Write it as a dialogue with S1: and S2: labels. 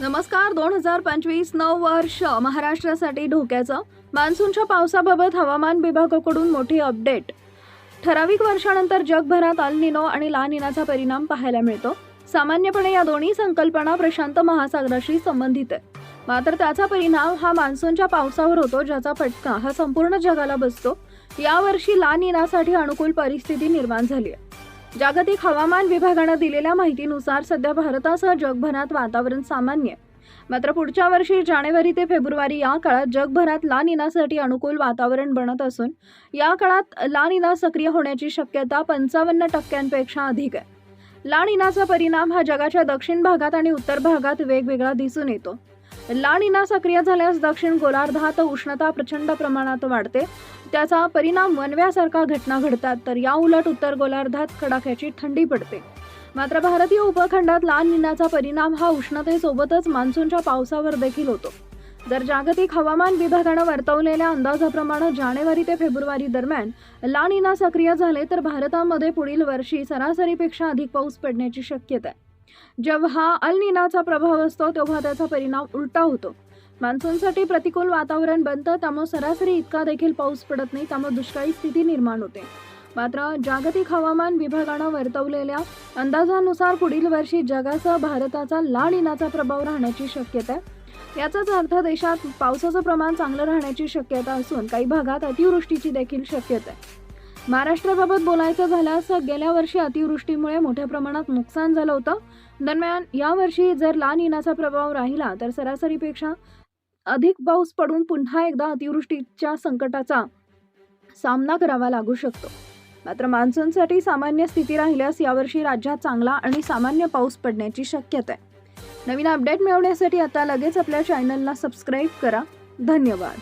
S1: नमस्कार दोन हजार पंचवीस नऊ वर्ष महाराष्ट्रासाठी धोक्याचं. मान्सूनच्या पावसाबाबत हवामान विभागाकडून मोठी अपडेट. ठराविक वर्षानंतर जगभरात अलनिनो आणि लानिनाचा परिणाम पाहायला मिळतो. सामान्यपणे या दोन्ही संकल्पना प्रशांत महासागराशी संबंधित आहे. मात्र त्याचा परिणाम हा मान्सूनच्या पावसावर होतो ज्याचा फटका हा संपूर्ण जगाला बसतो. यावर्षी लानिनासाठी अनुकूल परिस्थिती निर्माण झाली आहे. जागतिक हवामान विभागानं दिलेल्या माहितीनुसार सध्या भारतासह जगभरात वातावरण सामान्य आहे. मात्र पुढच्या वर्षी जानेवारी ते फेब्रुवारी या काळात जगभरात ला निनासाठी अनुकूल वातावरण बनत असून या काळात ला निना सक्रिय होण्याची शक्यता पंचावन्न टक्क्यांपेक्षा अधिक आहे ला निनाचा परिणाम हा जगाच्या दक्षिण भागात आणि उत्तर भागात वेगवेगळा दिसून येतो ला सक्रिय झाल्यास दक्षिण गोलार्धात उष्णता प्रचंड प्रमाणात वाढते. त्याचा परिणाम वनव्यासारखा घटना घडतात तर या उलट उत्तर गोलार्धात कडाक्याची थंडी पडते. मात्र भारतीय उपखंडात लाल निनाचा परिणाम हा उष्णतेसोबतच मान्सूनच्या पावसावर देखील होतो. जर जागतिक हवामान विभागानं वर्तवलेल्या अंदाजाप्रमाणे जानेवारी ते फेब्रुवारी दरम्यान ला सक्रिय झाले तर भारतामध्ये पुढील वर्षी सरासरीपेक्षा अधिक पाऊस पडण्याची शक्यता आहे. जेव्हा अल निनाचा प्रभाव असतो तेव्हा त्याचा परिणाम उलटा होतो. मान्सूनसाठी प्रतिकूल वातावरण बनतं त्यामुळे सरासरी इतका देखील पाऊस पडत नाही त्यामुळे दुष्काळी स्थिती निर्माण होते. मात्र जागतिक हवामान विभागानं वर्तवलेल्या अंदाजानुसार पुढील वर्षी जगासह भारताचा लाल निनाचा प्रभाव राहण्याची शक्यता आहे. याचाच अर्थ देशात पावसाचं प्रमाण चांगलं राहण्याची शक्यता असून काही भागात अतिवृष्टीची देखील शक्यता आहे. महाराष्ट्राबाबत बोलायचं झाल्यास गेल्या वर्षी अतिवृष्टीमुळे मोठ्या प्रमाणात नुकसान झालं होतं. दरम्यान यावर्षी जर ला निनाचा प्रभाव राहिला तर सरासरीपेक्षा अधिक पाऊस पडून पुन्हा एकदा अतिवृष्टीच्या संकटाचा सामना करावा लागू शकतो. मात्र मान्सूनसाठी सामान्य स्थिती राहिल्यास यावर्षी राज्यात चांगला आणि सामान्य पाऊस पडण्याची शक्यता आहे. नवीन अपडेट मिळवण्यासाठी आता लगेच आपल्या चॅनलला सबस्क्राईब करा. धन्यवाद.